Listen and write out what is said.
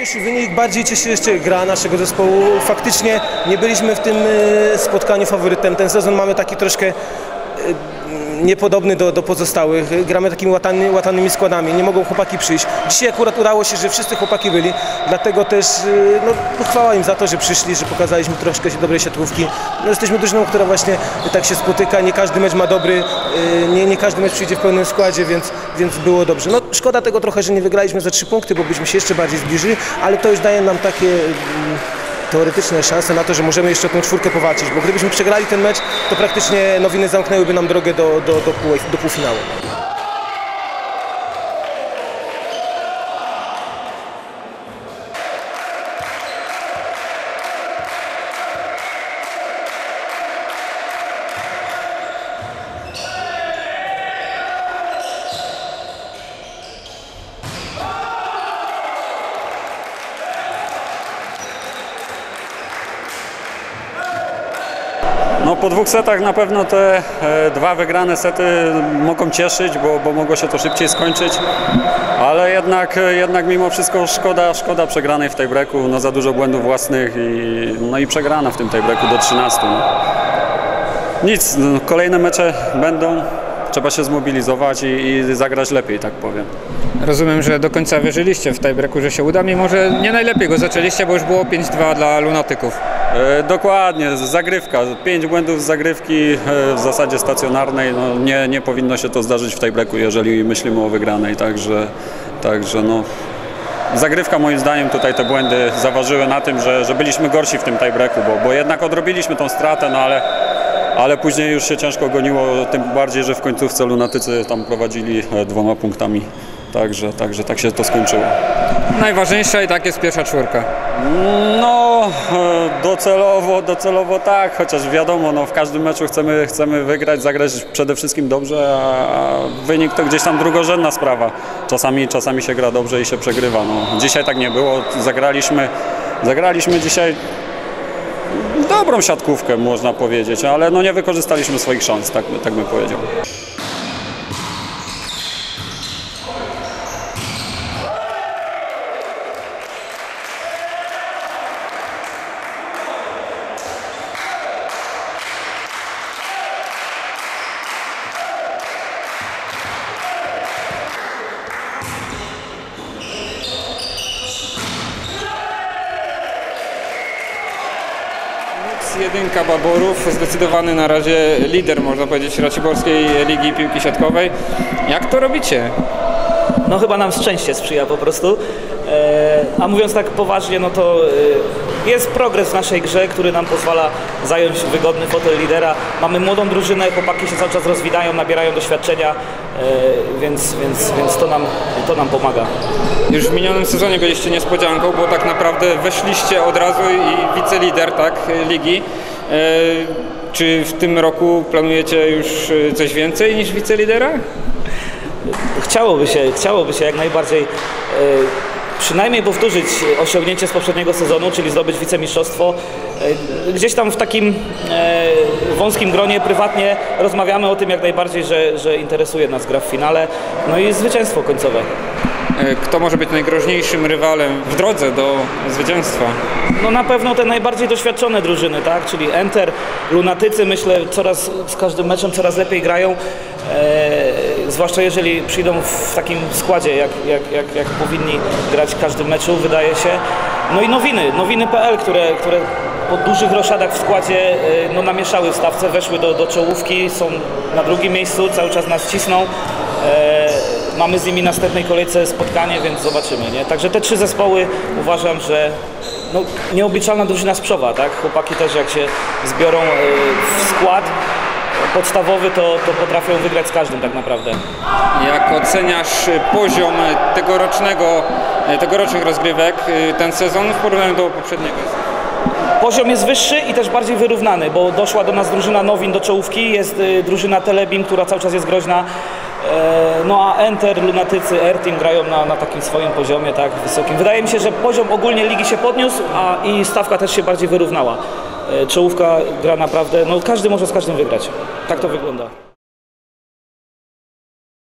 cieszy wynik, bardziej cieszy jeszcze gra naszego zespołu. Faktycznie nie byliśmy w tym e, spotkaniu faworytem. Ten sezon mamy taki troszkę e, niepodobny do, do pozostałych. Gramy takimi łatany, łatanymi składami. Nie mogą chłopaki przyjść. Dzisiaj akurat udało się, że wszyscy chłopaki byli. Dlatego też e, no, chwała im za to, że przyszli, że pokazaliśmy troszkę dobrej siatkówki. No, jesteśmy drużyną, która właśnie tak się spotyka. Nie każdy mecz ma dobry, e, nie, nie każdy mecz przyjdzie w pełnym składzie, więc, więc było dobrze. No, szkoda tego trochę, że nie wygraliśmy za trzy punkty, bo byśmy się jeszcze bardziej zbliżyli, ale to już daje nam takie mm, teoretyczne szanse na to, że możemy jeszcze tą czwórkę powalczyć, bo gdybyśmy przegrali ten mecz, to praktycznie nowiny zamknęłyby nam drogę do, do, do, pół, do półfinału. No po dwóch setach na pewno te e, dwa wygrane sety mogą cieszyć, bo, bo mogło się to szybciej skończyć, ale jednak, e, jednak mimo wszystko szkoda, szkoda przegranej w tej breaku, no za dużo błędów własnych i, no i przegrana w tym tej breaku do 13. No. Nic, no, kolejne mecze będą, trzeba się zmobilizować i, i zagrać lepiej, tak powiem. Rozumiem, że do końca wierzyliście w tiebreaku, że się uda, mimo że nie najlepiej go zaczęliście, bo już było 5-2 dla lunatyków. E, Dokładnie, zagrywka. Pięć błędów z zagrywki e, w zasadzie stacjonarnej. No, nie, nie powinno się to zdarzyć w tej breaku, jeżeli myślimy o wygranej. Także, także no, zagrywka moim zdaniem tutaj te błędy zaważyły na tym, że, że byliśmy gorsi w tym tiebreaku, bo, bo jednak odrobiliśmy tą stratę, no ale, ale później już się ciężko goniło, tym bardziej, że w końcówce lunatycy tam prowadzili e, dwoma punktami. Także, także tak się to skończyło. Najważniejsza i tak jest pierwsza czwórka. No, e, docelowo, docelowo tak, chociaż wiadomo, no, w każdym meczu chcemy, chcemy wygrać, zagrać przede wszystkim dobrze, a a wynik to gdzieś tam drugorzędna sprawa. Czasami, czasami się gra dobrze i się przegrywa. No. Dzisiaj tak nie było, zagraliśmy, zagraliśmy dzisiaj dobrą siatkówkę, można powiedzieć, ale no, nie wykorzystaliśmy swoich szans, tak, tak bym powiedział. Jedynka Baborów, zdecydowany na razie lider, można powiedzieć, Raciborskiej Ligi Piłki Siatkowej. Jak to robicie? No chyba nam szczęście sprzyja po prostu. E, A mówiąc tak poważnie, no to e, jest progres w naszej grze, który nam pozwala zająć wygodny fotel lidera. Mamy młodą drużynę, chłopaki się cały czas rozwijają, nabierają doświadczenia, e, więc, więc, więc to, nam, to nam pomaga. Już w minionym sezonie byliście niespodzianką, bo tak naprawdę weszliście od razu i wicelider tak, ligi. E, Czy w tym roku planujecie już e, coś więcej niż wicelidera? Chciałoby się, chciałoby się jak najbardziej przynajmniej powtórzyć osiągnięcie z poprzedniego sezonu, czyli zdobyć wicemistrzostwo. E, Gdzieś tam w takim e, wąskim gronie prywatnie rozmawiamy o tym jak najbardziej, że, że interesuje nas gra w finale, no i zwycięstwo końcowe. E, Kto może być najgroźniejszym rywalem w drodze do zwycięstwa? No na pewno te najbardziej doświadczone drużyny, tak? Czyli Enter, Lunatycy myślę coraz z każdym meczem coraz lepiej grają. E, zwłaszcza jeżeli przyjdą w takim składzie, jak, jak, jak, jak powinni grać w każdym meczu, wydaje się. No i nowiny, nowiny.pl, które, które po dużych roszadach w składzie e, no, namieszały w stawce, weszły do, do czołówki, są na drugim miejscu, cały czas nas cisną. E, mamy z nimi następnej kolejce spotkanie, więc zobaczymy. Nie? Także te trzy zespoły uważam, że no, nieobliczalna drużyna z Przowa, tak? Chłopaki też jak się zbiorą e, w skład podstawowy, to, to potrafią wygrać z każdym tak naprawdę. Jak oceniasz poziom tegorocznego, tegorocznych rozgrywek, ten sezon w porównaniu do poprzedniego? Poziom jest wyższy i też bardziej wyrównany, bo doszła do nas drużyna Nowin do czołówki, jest y, drużyna Telebim, która cały czas jest groźna. E, No a Enter, Lunatycy, Airteam grają na, na takim swoim poziomie, tak, wysokim. Wydaje mi się, że poziom ogólnie ligi się podniósł, a i stawka też się bardziej wyrównała. E, Czołówka gra naprawdę, no każdy może z każdym wygrać. Tak to wygląda.